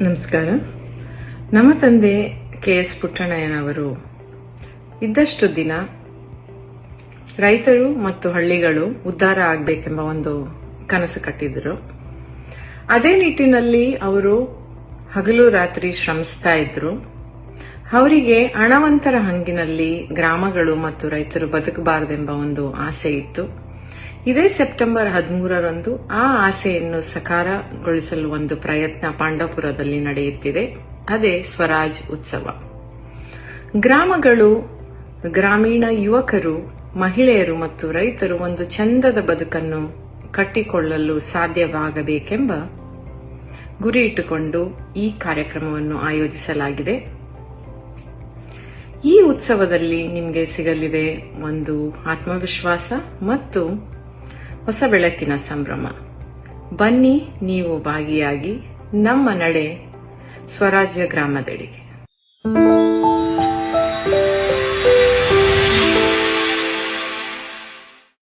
ನಮಸ್ಕಾರ. ನಮ್ಮ ತಂದೆ ಕೆ ಎಸ್ ಪುಟ್ಟಣ್ಣಯ್ಯನವರು ಇದ್ದಷ್ಟು ದಿನ ರೈತರು ಮತ್ತು ಹಳ್ಳಿಗಳು ಉದ್ಧಾರ ಆಗಬೇಕೆಂಬ ಒಂದು ಕನಸು ಕಟ್ಟಿದ್ರು. ಅದೇ ನಿಟ್ಟಿನಲ್ಲಿ ಅವರು ಹಗಲು ರಾತ್ರಿ ಶ್ರಮಿಸ್ತಾ ಇದ್ರು. ಅವರಿಗೆ ಹಣವಂತರ ಹಂಗಿನಲ್ಲಿ ಗ್ರಾಮಗಳು ಮತ್ತು ರೈತರು ಬದುಕಬಾರದೆಂಬ ಒಂದು ಆಸೆ ಇತ್ತು. ಇದೇ ಸೆಪ್ಟೆಂಬರ್ ಹದಿಮೂರರಂದು ಆ ಆಸೆಯನ್ನು ಸಕಾರಗೊಳಿಸಲು ಒಂದು ಪ್ರಯತ್ನ ಪಾಂಡವಪುರದಲ್ಲಿ ನಡೆಯುತ್ತಿದೆ. ಅದೇ ಸ್ವರಾಜ್ ಉತ್ಸವ. ಗ್ರಾಮಗಳು, ಗ್ರಾಮೀಣ ಯುವಕರು, ಮಹಿಳೆಯರು ಮತ್ತು ರೈತರು ಒಂದು ಚಂದದ ಬದುಕನ್ನು ಕಟ್ಟಿಕೊಳ್ಳಲು ಸಾಧ್ಯವಾಗಬೇಕೆಂಬ ಗುರಿ ಇಟ್ಟುಕೊಂಡು ಈ ಕಾರ್ಯಕ್ರಮವನ್ನು ಆಯೋಜಿಸಲಾಗಿದೆ. ಈ ಉತ್ಸವದಲ್ಲಿ ನಿಮಗೆ ಸಿಗಲಿದೆ ಒಂದು ಆತ್ಮವಿಶ್ವಾಸ ಮತ್ತು ಹೊಸ ಬೆಳಕಿನ ಸಂಭ್ರಮ. ಬನ್ನಿ ನೀವು ಭಾಗಿಯಾಗಿ ನಮ್ಮ ನಡೆ ಸ್ವರಾಜ್ಯ ಗ್ರಾಮದೆಡೆಗೆ.